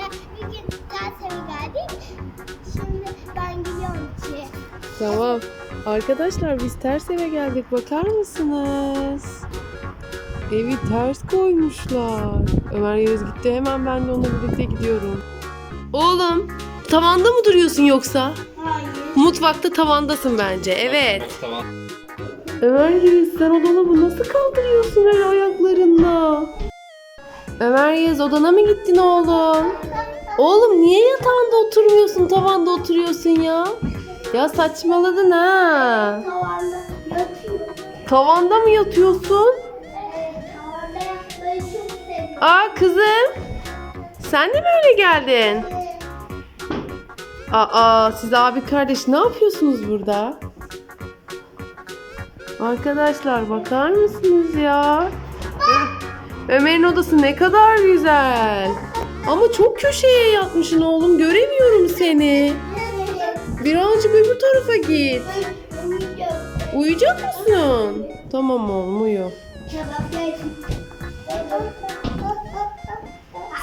arkadaşlar. Ters eve geldik. Şimdi ben gidiyorum ki. Tamam. Arkadaşlar biz ters eve geldik. Bakar mısınız? Evi ters koymuşlar. Ömer Yağız gitti. Hemen ben de onunla birlikte gidiyorum. Oğlum tavanda mı duruyorsun yoksa? Hayır. Mutfakta tavandasın bence. Evet. Tamam. Ömer Yağız sen o dolabı nasıl kaldırıyorsun öyle ayaklarınla? Ömer Yağız odana mı gittin oğlum? Oğlum niye yatağında oturmuyorsun tavanda oturuyorsun ya? Ya saçmaladın ha. Tavanda yatıyor. Tavanda mı yatıyorsun? Aa kızım. Sen de mi öyle geldin? Aa siz abi kardeş ne yapıyorsunuz burada? Arkadaşlar bakar mısınız ya? Ömer'in odası ne kadar güzel. Ama çok köşeye yatmışsın oğlum. Göremiyorum seni. Birazcık öbür tarafa git. Uyuyacak mısın? Tamam oğlum uyu.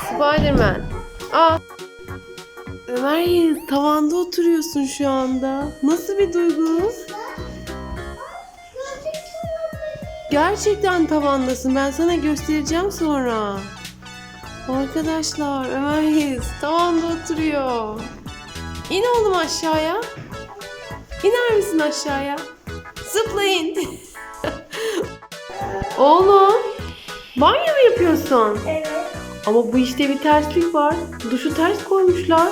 Spiderman. Aa. Ömer tavanda oturuyorsun şu anda. Nasıl bir duygu? Gerçekten tavandasın. Ben sana göstereceğim sonra. Arkadaşlar Ömer Yiğit tavanda oturuyor. İn oğlum aşağıya. İner misin aşağıya? Zıplayın. oğlum banyo mu yapıyorsun? Evet. Ama bu işte bir terslik var. Duşu ters koymuşlar.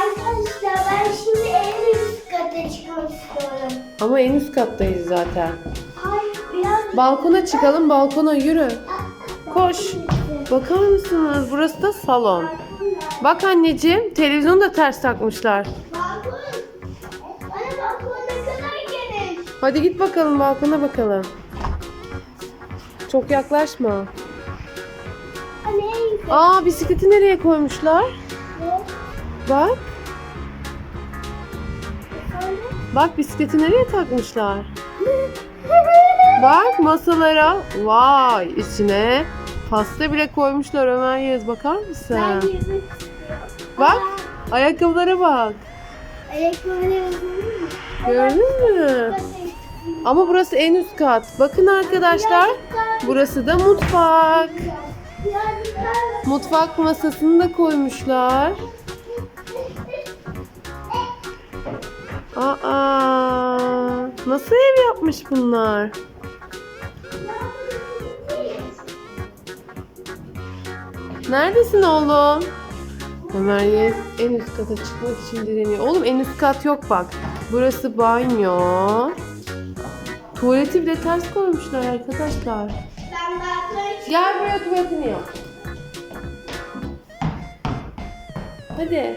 Arkadaşlar ben şimdi en üst kata çıkmak istiyorum. Ama en üst kattayız zaten. Balkona çıkalım, balkona yürü. Koş. Bakar mısınız? Burası da salon. Bak anneciğim, televizyonu da ters takmışlar. Hadi git bakalım balkona bakalım. Çok yaklaşma. Aa bisikleti nereye koymuşlar? Bak. Bak bisikleti nereye takmışlar? Bak masalara. Vay içine pasta bile koymuşlar Ömer Yağız. Bakar mısın? Ben istiyorum. Bak ayakkabılara bak. Ayakkabıları? Gördün mü? Ama burası en üst kat. Bakın arkadaşlar. Burası da mutfak. Mutfak masasını da koymuşlar. Aa, nasıl ev yapmış bunlar? Neredesin oğlum? Ömer Yeğiz en üst kata çıkmak için direniyor. Oğlum en üst kat yok bak. Burası banyo. Tuvaleti bile ters koymuşlar arkadaşlar. Gel buraya tuvaletini yap. Hadi.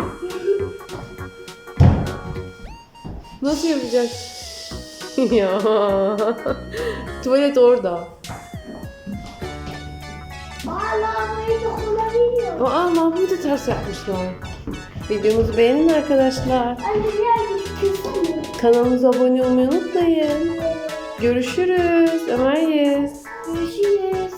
Nasıl yapacak? ya. Tuvalet orada. Aa lavaboya dokunabiliyor. Aa lambayı da ters yapmışlar. Videomuzu beğenin arkadaşlar. Anne. Kanalımıza abone olmayı unutmayın. Görüşürüz. Ömer. Görüşürüz.